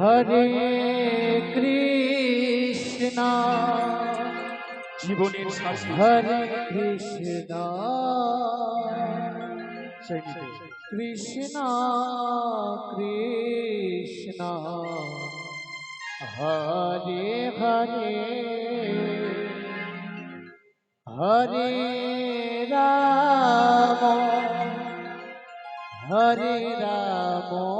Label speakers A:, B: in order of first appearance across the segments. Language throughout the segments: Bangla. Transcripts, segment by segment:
A: হরে
B: কৃষ্ণ
A: জীবনের শাসন
B: হরে কৃষ্ণ কৃষ্ণ কৃষ্ণ হরে হরে হরে রাম হরে রাম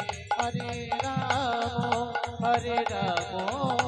B: হরে রাম হরে রাম রাম